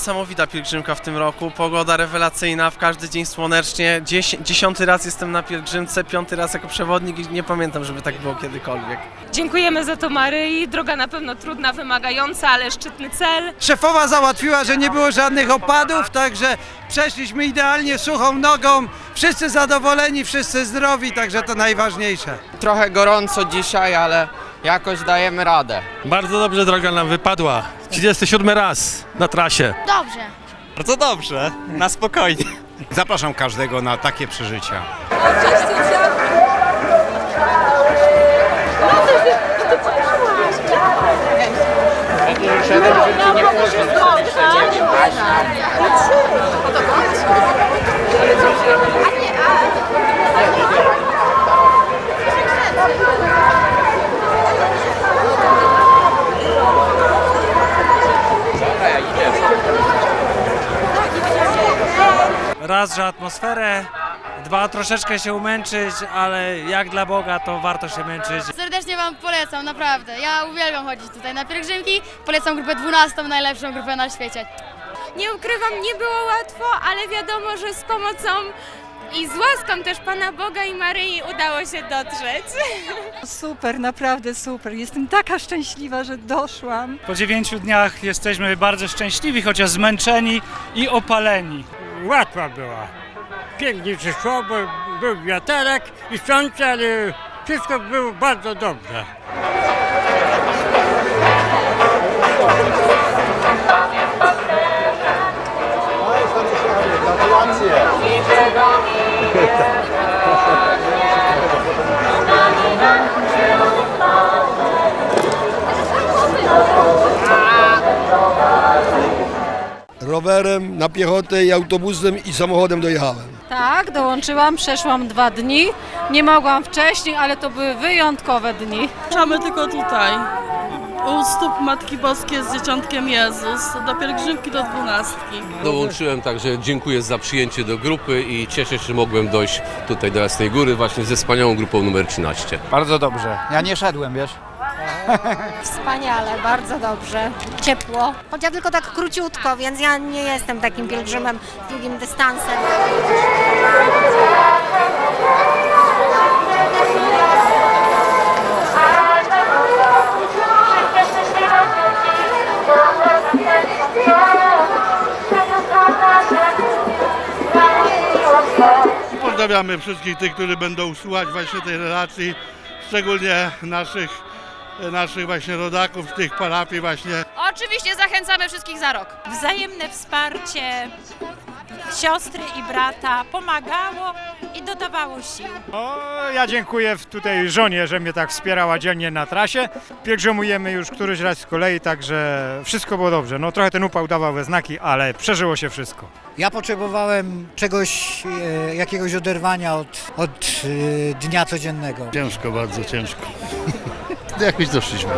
niesamowita pielgrzymka w tym roku. Pogoda rewelacyjna, w każdy dzień słonecznie. Dziesi- dziesiąty raz jestem na pielgrzymce, piąty raz jako przewodnik i nie pamiętam, żeby tak było kiedykolwiek. Dziękujemy za to Maryi. Droga na pewno trudna, wymagająca, ale szczytny cel. Szefowa załatwiła, że nie było żadnych opadów, także przeszliśmy idealnie suchą nogą. Wszyscy zadowoleni, wszyscy zdrowi, także to najważniejsze. Trochę gorąco dzisiaj, ale jakoś dajemy radę. Bardzo dobrze droga nam wypadła. 37 raz na trasie. Dobrze. Bardzo dobrze, na spokojnie. Zapraszam każdego na takie przeżycia. Raz, że atmosferę, dwa, troszeczkę się umęczyć, ale jak dla Boga to warto się męczyć. Serdecznie Wam polecam, naprawdę. Ja uwielbiam chodzić tutaj na pielgrzymki. Polecam grupę 12, najlepszą grupę na świecie. Nie ukrywam, nie było łatwo, ale wiadomo, że z pomocą i z łaską też Pana Boga i Maryi udało się dotrzeć. Super, naprawdę super. Jestem taka szczęśliwa, że doszłam. Po dziewięciu dniach jesteśmy bardzo szczęśliwi, chociaż zmęczeni i opaleni. Łatwa była. Pięknie przyszło, bo był wiaterek i słońce, ale wszystko było bardzo dobrze. Rowerem, na piechotę i autobusem i samochodem dojechałem. Tak, dołączyłam, przeszłam dwa dni. Nie mogłam wcześniej, ale to były wyjątkowe dni. Mieszkamy tylko tutaj, u stóp Matki Boskiej z Dzieciątkiem Jezus, do pielgrzymki do dwunastki. Dołączyłem, także dziękuję za przyjęcie do grupy i cieszę się, że mogłem dojść tutaj do Jasnej Góry właśnie ze wspaniałą grupą numer 13. Bardzo dobrze. Ja nie szedłem, wiesz? Wspaniale, bardzo dobrze. Ciepło. Choć ja tylko tak króciutko, więc ja nie jestem takim pielgrzymem z długim dystansem. Pozdrawiamy wszystkich tych, którzy będą słuchać właśnie tej relacji, szczególnie naszych, naszych właśnie rodaków tych parafii właśnie. Oczywiście zachęcamy wszystkich za rok. Wzajemne wsparcie siostry i brata pomagało i dodawało sił. O, ja dziękuję tutaj żonie, że mnie tak wspierała dzielnie na trasie. Pielgrzymujemy już któryś raz z kolei, także wszystko było dobrze. No trochę ten upał dawał we znaki, ale przeżyło się wszystko. Ja potrzebowałem czegoś, e, jakiegoś oderwania od, od e, dnia codziennego. Ciężko, bardzo ciężko. Jakoś doszliśmy.